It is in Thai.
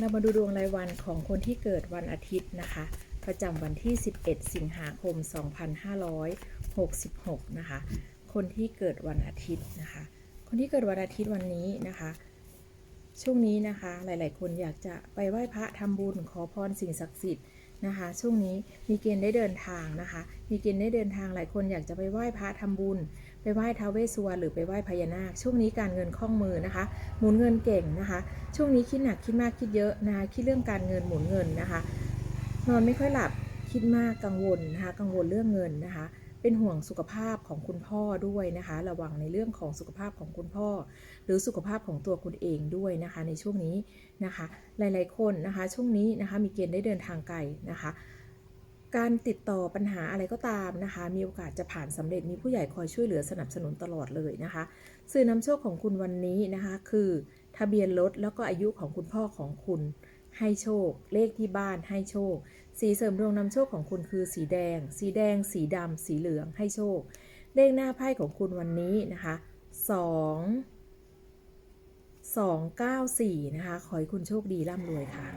เรามาดูดวงรายวันของคนที่เกิดวันอาทิตย์นะคะ ประจำวันที่ 11 สิงหาคม 2566 นะคะ คนที่เกิดวันอาทิตย์นะคะ คนที่เกิดวันอาทิตย์วันนี้นะคะ ช่วงนี้นะคะหลาย ๆ คนอยากจะไปไหว้พระทำบุญขอพรสิ่งศักดิ์สิทธิ์ นะคะ ช่วงนี้มีเกณฑ์ได้เดินทางนะคะ มีเกณฑ์ได้เดินทางหลายคนอยากจะไปไหว้พระทำบุญ ไปไหว้ท้าวเวสสุวรรณหรือไปไหว้พญานาค ช่วงนี้การเงินคล่องมือนะคะ หมุนเงินเก่งนะคะ ช่วงนี้คิดหนักคิดมากคิดเยอะนะคะ คิดเรื่องการเงินหมุนเงินนะคะ นอนไม่ค่อยหลับ คิดมากกังวลนะคะ กังวลเรื่องเงินนะคะ เป็นห่วงสุขภาพของคุณพ่อด้วยนะคะ ระวังในเรื่องของสุขภาพของคุณพ่อ หรือสุขภาพของตัวคุณเองด้วยนะคะ ในช่วงนี้นะคะ หลายๆคนนะคะ ช่วงนี้นะคะมีเกณฑ์ได้เดินทางไกลนะคะการติดต่อปัญหาอะไรก็ตามนะคะ มีโอกาสจะผ่านสำเร็จมีผู้ใหญ่คอยช่วยเหลือสนับสนุนตลอดเลยนะคะ สื่อนำโชคของคุณวันนี้นะคะ คือทะเบียนรถแล้วก็อายุของคุณพ่อของคุณ ให้โชค เลขที่บ้านให้โชค สีเสริมดวงนำโชคของคุณคือสีแดง สีแดง สีดำ สีเหลืองให้โชค เลขหน้าไพ่ของคุณวันนี้นะคะสองสองเก้าสี่นะคะ ขอให้คุณโชคดีร่ำรวยค่ะ